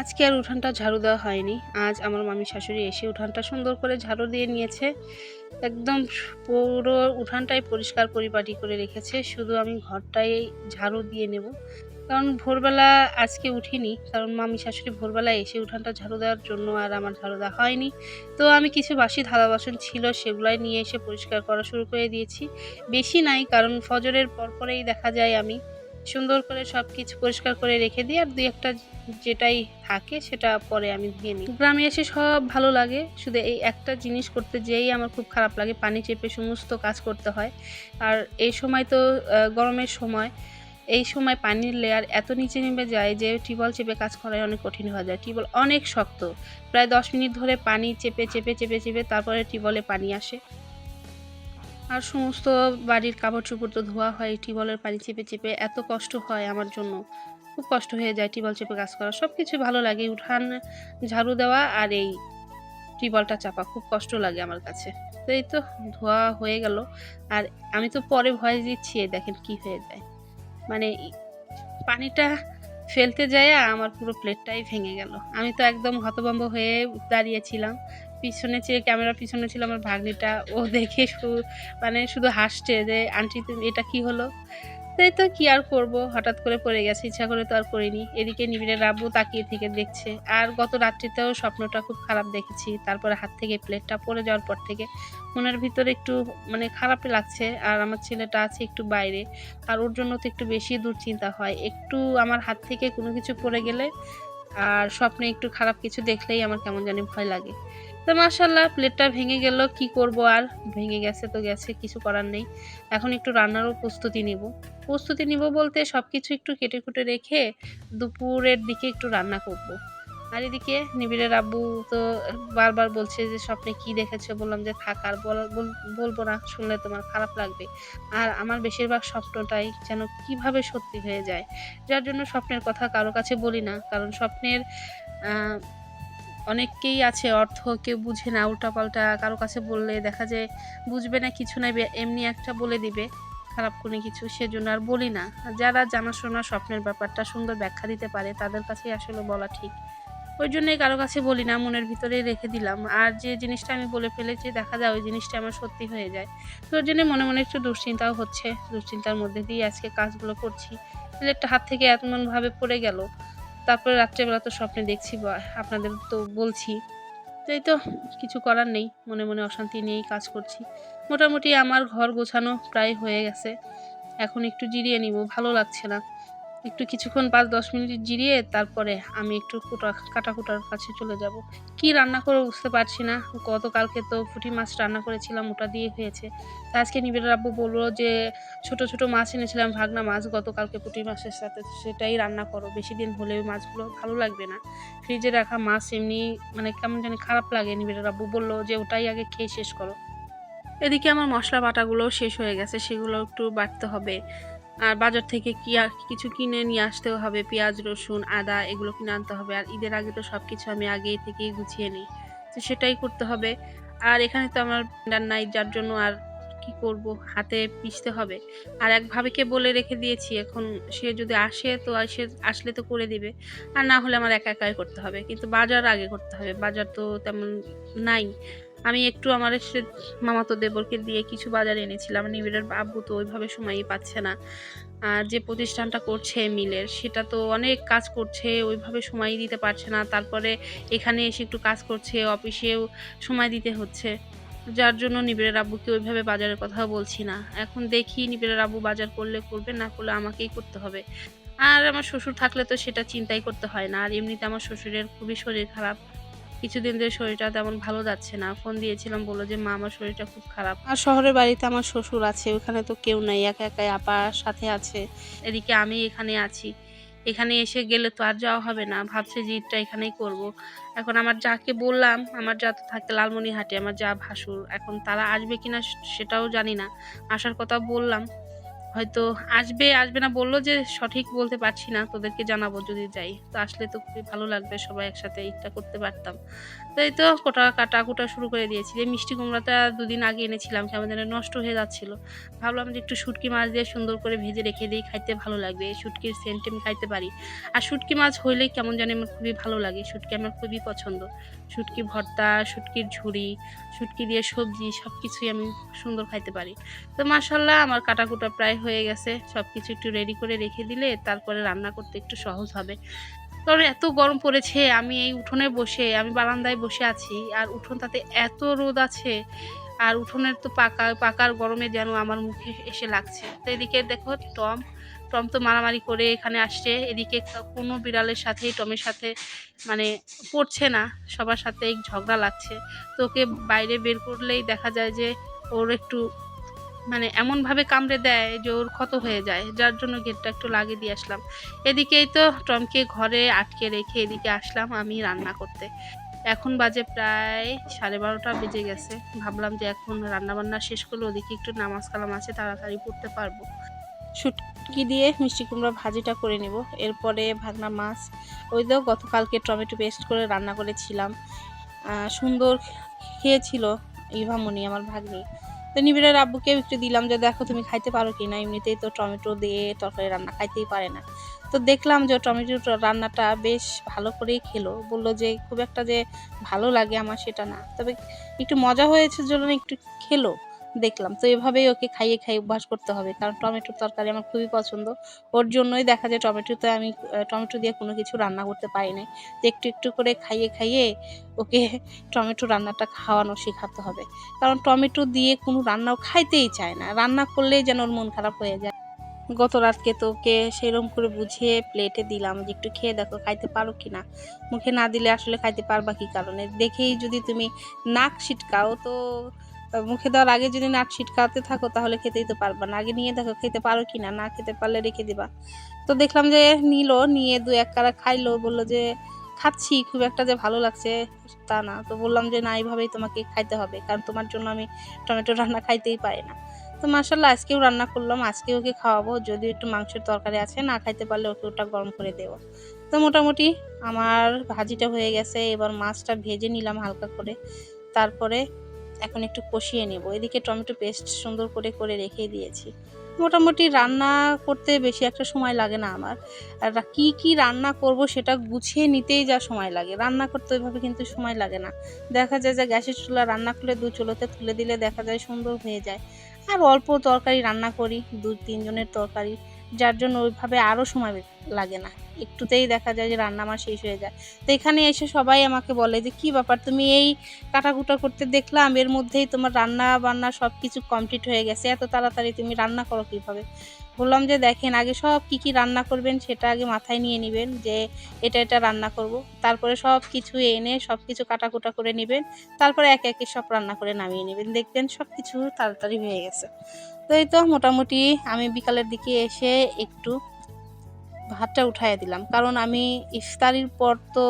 আজকে আর উঠানটা ঝাড়ু দেওয়া হয়নি। আজ আমার মামি শাশুড়ি এসে উঠানটা সুন্দর করে ঝাড়ু দিয়ে নিয়েছে। একদম পুরো উঠানটাই পরিষ্কার পরিপাটি করে রেখেছে। শুধু আমি ঘরটাই ঝাড়ু দিয়ে নেব। কারণ ভোরবেলা আজকে উঠিনি। কারণ মামি শাশুড়ি ভোরবেলা এসে উঠানটা ঝাড়ু দেওয়ার জন্য আর আমার ঝাড়ু দেওয়া হয়নি। তো আমি কিছু বাসি থালা বাসন ছিল সেগুলাই নিয়ে এসে পরিষ্কার করা শুরু করে দিয়েছি। বেশি নাই, কারণ ফজরের পরপরেই দেখা যায় আমি। সুন্দর করে সব কিছু পরিষ্কার করে রেখে দিই, আর দুই একটা যেটাই থাকে সেটা পরে আমি ধুয়ে নিই। গ্রামে এসে সব ভালো লাগে, শুধু এই একটা জিনিস করতে যেই আমার খুব খারাপ লাগে, পানি চেপে সমস্ত কাজ করতে হয়। আর এই সময় তো গরমের সময়, এই সময় পানির লেয়ার এত নিচে নেমে যায় যে টিউবওয়েল চেপে কাজ করায় অনেক কঠিন হয়ে যায়। টিউবওয়েল অনেক শক্ত, প্রায় দশ মিনিট ধরে পানি চেপে চেপে চেপে চেপে তারপরে টিউবওয়েলে পানি আসে। আর সমস্ত বাড়ির কাপড় চোপড় তো ধোয়া হয়, টিউবওয়েলের পানি চেপে চেপে এত কষ্ট হয় আমার জন্য। খুব কষ্ট হয়ে যায় টিউবওয়েল চেপে কাজ করা। সব কিছু ভালো লাগে, উঠান, ঝাড়ু দেওয়া আর এই টিউবওয়েলটা চাপা। খুব কষ্ট লাগে আমার কাছে। তো এই তো ধোয়া হয়ে গেল। আর আমি তো পরে ভয় দিচ্ছি দেখেন কি হয়ে যায়। মানে পানিটা ফেলতে যায় আমার পুরো প্লেটটাই ভেঙে গেল। আমি তো একদম হতভম্ব হয়ে দাঁড়িয়েছিলাম পিছনে চেয়ে ক্যামেরার পিছনে ছিল আমার ভাগ্নিটা, ও দেখে মানে শুধু হাসছে যে, আন্টি এটা কি হলো? তাই তো কি আর করব? হঠাৎ করে পড়ে গেছে, ইচ্ছা করে তো আর করিনি। এদিকে নিবিড়ের রাব্বু তাকিয়ে থেকে দেখছে। আর গত রাত্রিতেও স্বপ্নটা খুব খারাপ দেখেছি। তারপরে হাত থেকে প্লেটটা পড়ে যাওয়ার পর থেকে মনের ভিতরে একটু মানে খারাপ লাগছে। আর আমার ছেলেটা আছে একটু বাইরে। আর ওর জন্য তো একটু বেশি দুশ্চিন্তা হয়। একটু আমার হাত থেকে কোনো কিছু পড়ে গেলে আর স্বপ্নে একটু খারাপ কিছু দেখলেই আমার কেমন জানি ভয় লাগে। তো মাসাল্লাহ প্লেটটা ভেঙে গেল, কি করব আর? ভেঙে গেছে তো গেছে, কিছু করার নেই। এখন একটু রান্নারও প্রস্তুতি নিব। প্রস্তুতি নিব বলতে সব কিছু একটু কেটে কুটে রেখে দুপুরের দিকে একটু রান্না করব। আর এদিকে নিবিড়ের আব্বু তো বারবার বলছে যে, স্বপ্নে কি দেখেছে? বললাম যে, থাক, আর বল- বল- বলব না, শুনলে তোমার খারাপ লাগবে। আর আমার বেশিরভাগ স্বপ্নটাই যেন কীভাবে সত্যি হয়ে যায়। যার জন্য স্বপ্নের কথা কারও কাছে বলি না, কারণ স্বপ্নের অনেককেই আছে অর্থ, কেউ বুঝে না, উল্টাপাল্টা কারও কাছে বললে দেখা যায় বুঝবে না কিছু বে- এমনি একটা বলে দিবে, খারাপ কোনো কিছু সেজন্য আর বলি না। যারা জানাশোনা স্বপ্নের ব্যাপারটা সুন্দর ব্যাখ্যা দিতে পারে, তাদের কাছেই আসলে বলা ঠিক। ওই জন্যই কারও কাছে বলি না, মনের ভিতরে রেখে দিলাম। আর যে জিনিসটা আমি বলে ফেলেছি, দেখা যায় ওই জিনিসটা আমার সত্যি হয়ে যায়। তো ওই জন্য মনে মনে একটু দুশ্চিন্তাও হচ্ছে। দুশ্চিন্তার মধ্যে দিয়ে আজকে কাজগুলো করছি। প্লেটটা হাত থেকে এমনভাবে পড়ে গেল। তারপরে রাত্রেবেলা তো স্বপ্নে দেখছি আপনাদের তো বলছি। তাই তো, কিছু করার নেই। মনে মনে অশান্তি নিয়েই কাজ করছি। মোটামুটি আমার ঘর গোছানো প্রায় হয়ে গেছে। এখন একটু জিরিয়ে নিব, ভালো লাগছে না। একটু কিছুক্ষণ পাঁচ দশ মিনিট জিরিয়ে তারপরে আমি একটু কুটা কাটা কুটার কাছে চলে যাব। কি রান্না করে বুঝতে পারছি না। গতকালকে তো পুঁটি মাছ রান্না করেছিলাম, ওটা দিয়ে হয়েছে। তা আজকে নিবিড় আব্বু বলল যে, ছোট ছোট মাছ এনেছিলাম, ভাগনা মাছ, গতকালকে পুঁটি মাছের সাথে সেটাই রান্না করো। বেশি দিন হলে ওই মাছগুলো ভালো লাগবে না। ফ্রিজে রাখা মাছ এমনি মানে কেমন জানি খারাপ লাগে নিবিড় আব্বু বলল যে, ওটাই আগে খেয়ে শেষ করো। এদিকে আমার মশলা বাটাগুলোও শেষ হয়ে গেছে, সেগুলো একটু বাটতে হবে। আর বাজার থেকে কি কিছু কিনে নিয়ে আসতেও হবে, পেঁয়াজ, রসুন, আদা, এগুলো কিনে আনতে হবে। আর ঈদের আগে তো সব কিছু আমি আগেই থেকেই গুছিয়ে নিই। তো সেটাই করতে হবে। আর এখানে তো আমার ব্লেন্ডার নাই, যার জন্য আর কি করব? হাতে পিষতে হবে। আর এক ভাবিকে বলে রেখে দিয়েছি, এখন সে যদি আসে তো সে আসলে তো করে দিবে। আর না হলে আমার একা একাই করতে হবে। কিন্তু বাজার আগে করতে হবে। বাজার তো তেমন নাই। আমি একটু আমার সে মামাতো দেবরকে দিয়ে কিছু বাজার এনেছিলাম। নিবিড়ের আব্বু তো ওইভাবে সময়ই পাচ্ছে না। আর যে প্রতিষ্ঠানটা করছে মিলের, সেটা তো অনেক কাজ করছে, ওইভাবে সময় দিতে পারছে না। তারপরে এখানে এসে একটু কাজ করছে, অফিসেও সময় দিতে হচ্ছে। যার জন্য নিবিড়ের আব্বুকে ওইভাবে বাজারের কথাও বলছি না। এখন দেখি নিবিড়ের আব্বু বাজার করলে করবে, না করলে আমাকেই করতে হবে। আর আমার শ্বশুর থাকলে তো সেটা চিন্তাই করতে হয় না। আর এমনিতে আমার শ্বশুরের খুবই শরীর খারাপ। কিছুদিন ধরে শরীরটা তেমন ভালো যাচ্ছে না। ফোন দিয়েছিলাম বলল যে মা আমার শরীরটা খুব খারাপ। আর শহরের বাড়িতে আমার শ্বশুর আছে ওখানে তো কেউ নাই একা একাই আপার সাথে আছে। এদিকে আমি এখানে আছি। এখানে এসে গেলে তো আর যাওয়া হবে না ভাবছে যে ঈদটা এখানেই করব। এখন আমার যাকে বললাম আমার যা তো থাকে লালমনিহাটে আমার যা ভাসুর এখন তারা আসবে কিনা সেটাও জানি না। আসার কথা বললাম হয়তো আসবে আসবে না বলল যে সঠিক বলতে পারছি না, তোদেরকে জানাব যদি যাই। তো আসলে তো খুবই ভালো লাগবে সবাই একসাথে ঈদটা করতে পারতাম। তো এই তো কোটা কাটা কুটা শুরু করে দিয়েছি। যে মিষ্টি কুমড়াটা দুদিন আগে এনেছিলাম, কেমন যেন নষ্ট হয়ে যাচ্ছিল। ভাবলাম যে একটু শুটকি মাছ দিয়ে সুন্দর করে ভেজে রেখে দিই, খাইতে ভালো লাগবে। শুটকির সেন্ট আমি খাইতে পারি। আর শুটকি মাছ হইলেই কেমন জানি আমার খুবই ভালো লাগে। শুটকি আমার খুবই পছন্দ। শুটকি ভর্তা, শুটকির ঝুড়ি, শুটকি দিয়ে সবজি সব কিছুই আমি সুন্দর খাইতে পারি। তো মাসাল্লাহ আমার কাটাকুটা প্রায় হয়ে গেছে। সব কিছু একটু রেডি করে রেখে দিলে তারপরে রান্না করতে একটু সহজ হবে। কারণ এত গরম পড়েছে, আমি এই উঠোনে বসে, আমি বারান্দায় বসে আছি, আর উঠোন তাতে এত রোদ আছে, আর উঠোনের তো পাকা, পাকার গরমে যেন আমার মুখে এসে লাগছে। তো এদিকে দেখো টম টম তো মারামারি করে এখানে আসছে, এদিকে কোনো বিড়ালের সাথে, টমের সাথে মানে পড়ছে না, সবার সাথে ঝগড়া লাগছে। তো ওকে বাইরে বের করলেই দেখা যায় যে ওর একটু মানে এমনভাবে কামড়ে দেয় যে ওর ক্ষত হয়ে যায়। যার জন্য গেটটা একটু লাগিয়ে দিয়ে আসলাম। এদিকেই তো টমকে ঘরে আটকে রেখে এদিকে আসলাম আমি রান্না করতে। এখন বাজে প্রায় সাড়ে বারোটা বেজে গেছে। ভাবলাম যে এখন রান্না বান্না শেষ করলে ওদিকে একটু নামাজ কালাম আছে, তাড়াতাড়ি পড়তে পারব। শুটকি দিয়ে মিষ্টি কুমড়া ভাজিটা করে নিব। এরপরে ভাগনা মাছ। ওই তো গতকালকে টমেটো পেস্ট করে রান্না করেছিলাম। সুন্দর খেয়েছিল ইভামনি আমার ভাগ্নি। তো নিবিড়ের আব্বুকে একটু দিলাম যে, দেখো তুমি খাইতে পারো কি না এমনিতেই তো টমেটো দিয়ে তরকারি রান্না খাইতেই পারে না। তো দেখলাম যে, টমেটো রান্নাটা বেশ ভালো করেই খেলো। বলল যে, খুব একটা যে ভালো লাগে আমার সেটা না। তবে একটু মজা হয়েছে জন্য একটু খেলো। দেখলাম। তো এভাবেই ওকে খাইয়ে খাইয়ে অভ্যাস করতে হবে। কারণ টমেটোর তরকারি আমার খুবই পছন্দ। ওর জন্যই দেখা যায় টমেটোতে আমি টমেটো দিয়ে কোনো কিছু রান্না করতে পারি নাই। তো একটু একটু করে খাইয়ে খাইয়ে ওকে টমেটো রান্নাটা খাওয়ানো শেখাতে হবে। কারণ টমেটো দিয়ে কোনো রান্নাও খাইতেই চায় না। রান্না করলেই যেন ওর মন খারাপ হয়ে যায়। গত রাতকে তো ওকে সেরকম করে বুঝিয়ে প্লেটে দিলাম যে, একটু খেয়ে দেখো, খাইতে পারো কি না মুখে না দিলে আসলে খাইতে পারবা কি কারণে? দেখেই যদি তুমি নাক ছিটকাও, তো মুখে দেওয়ার আগে যদি নাক ছিটকাতে থাকো, তাহলে খেতেই তো পারবা না। আগে নিয়ে দেখো, খেতে পারো কি না না খেতে পারলে রেখে দিবা। তো দেখলাম যে নিল, নিয়ে দু এক কারা খাইলো, বলল যে, খাচ্ছি, খুব একটা যে ভালো লাগছে তা না। তো বললাম যে, না, এইভাবেই তোমাকে খাইতে হবে, কারণ তোমার জন্য আমি টমেটো রান্না খাইতেই পারি না। তো মাসাল্লাহ আজকেও রান্না করলাম আজকে ওকে খাওয়াবো যদি একটু মাংসের তরকারি আছে, না খাইতে পারলে ওকে ওটা গরম করে দেবো। তো মোটামুটি আমার ভাজিটা হয়ে গেছে, এবার মাছটা ভেজে নিলাম হালকা করে। তারপরে এখন একটু কষিয়ে নেব। এদিকে টমেটো পেস্ট সুন্দর করে করে রেখে দিয়েছি। মোটামুটি রান্না করতে বেশি একটা সময় লাগে না আমার। আর কি কি রান্না করব সেটা গুছিয়ে নিতেই যা সময় লাগে। রান্না করতে ওইভাবে কিন্তু সময় লাগে না। দেখা যায় যে গ্যাসের চুলা রান্না করলে দু চুলোতে তুলে দিলে দেখা যায় সুন্দর হয়ে যায়। আর অল্প তরকারি রান্না করি দু তিনজনের তরকারি, যার জন্য ওইভাবে আরও সময় লাগে না। একটুতেই দেখা যায় যে রান্না আমার শেষ হয়ে যায়। তো এখানে এসে সবাই আমাকে বলে যে, কি ব্যাপার? তুমি এই কাটাকুটা করতে দেখলাম, এর মধ্যেই তোমার রান্না বান্না সব কিছু কমপ্লিট হয়ে গেছে। এত তাড়াতাড়ি তুমি রান্না করো কীভাবে? বললাম যে, দেখেন, আগে সব কি কি রান্না করবেন সেটা আগে মাথায় নিয়ে নেবেন যে, এটা এটা রান্না করব। তারপরে সব কিছু এনে সব কিছু কাটাকুটা করে নেবেন। তারপরে একে একে সব রান্না করে নামিয়ে নেবেন। দেখবেন সব কিছু তাড়াতাড়ি হয়ে গেছে। তো এই তো মোটামুটি আমি বিকালের দিকে এসে একটু ভাতটা উঠাইয়া দিলাম। কারণ আমি ইফতারির পর তো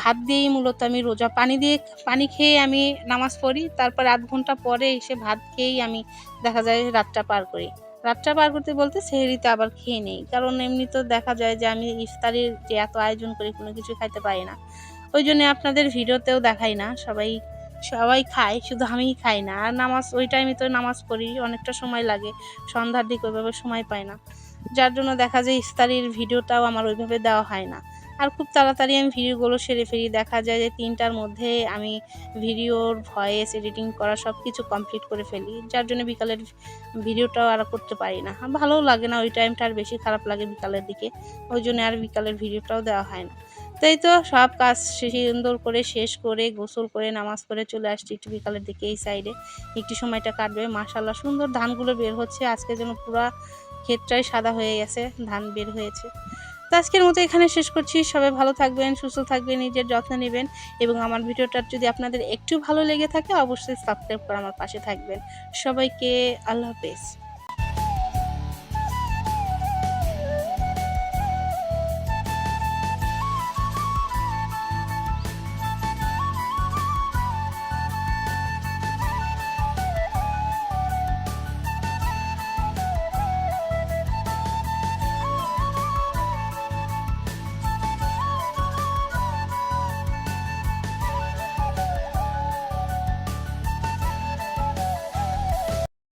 ভাত দিয়েই মূলত আমি রোজা পানি দিয়ে, পানি খেয়ে আমি নামাজ পড়ি। তারপর আধ ঘণ্টা পরে এসে ভাত খেয়েই আমি দেখা যায় রাতটা পার করি। রাতটা পার করতে বলতে সেহরিতে আবার খেয়ে নেই। কারণ এমনি তো দেখা যায় যে আমি ইফতারির যে এত আয়োজন করি কোনো কিছু খাইতে পারি না। ওই জন্য আপনাদের ভিডিওতেও দেখাই না। সবাই সবাই খায়, শুধু আমিই খাই না। আর নামাজ, ওই টাইমে তো নামাজ পড়ি, অনেকটা সময় লাগে। সন্ধ্যার দিকে ওইভাবে সময় পাই না। যার জন্য দেখা যায় ইফতারির ভিডিওটাও আমার ওইভাবে দেওয়া হয় না। আর খুব তাড়াতাড়ি আমি ভিডিওগুলো সেরে ফেলি দেখা যায় যে তিনটার মধ্যে আমি ভিডিওর ভয়েস, এডিটিং করা সব কিছু কমপ্লিট করে ফেলি, যার জন্য বিকালের ভিডিওটাও আর করতে পারি না। আর ভালোও লাগে না, ওই টাইমটা আর বেশি খারাপ লাগে বিকালের দিকে, ওই জন্য আর বিকালের ভিডিওটাও দেওয়া হয় না। তাই তো সব কাজ সুন্দর করে শেষ করে, গোসল করে, নামাজ পড়ে চলে আসছি একটু বিকালের দিকে এই সাইডে একটু সময়টা কাটবে মাশাল্লাহ সুন্দর ধানগুলো বের হচ্ছে, আজকে যেন পুরা ক্ষেতটাই সাদা হয়ে গেছে, ধান বের হয়েছে। তো আজকের মতো এখানে শেষ করছি। সবাই ভালো থাকবেন, সুস্থ থাকবেন, নিজের যত্ন নেবেন এবং আমার ভিডিওটা যদি আপনাদের একটু ভালো লেগে থাকে, অবশ্যই সাবস্ক্রাইব করে আমার পাশে থাকবেন। সবাইকে আল্লাহ হাফেজ।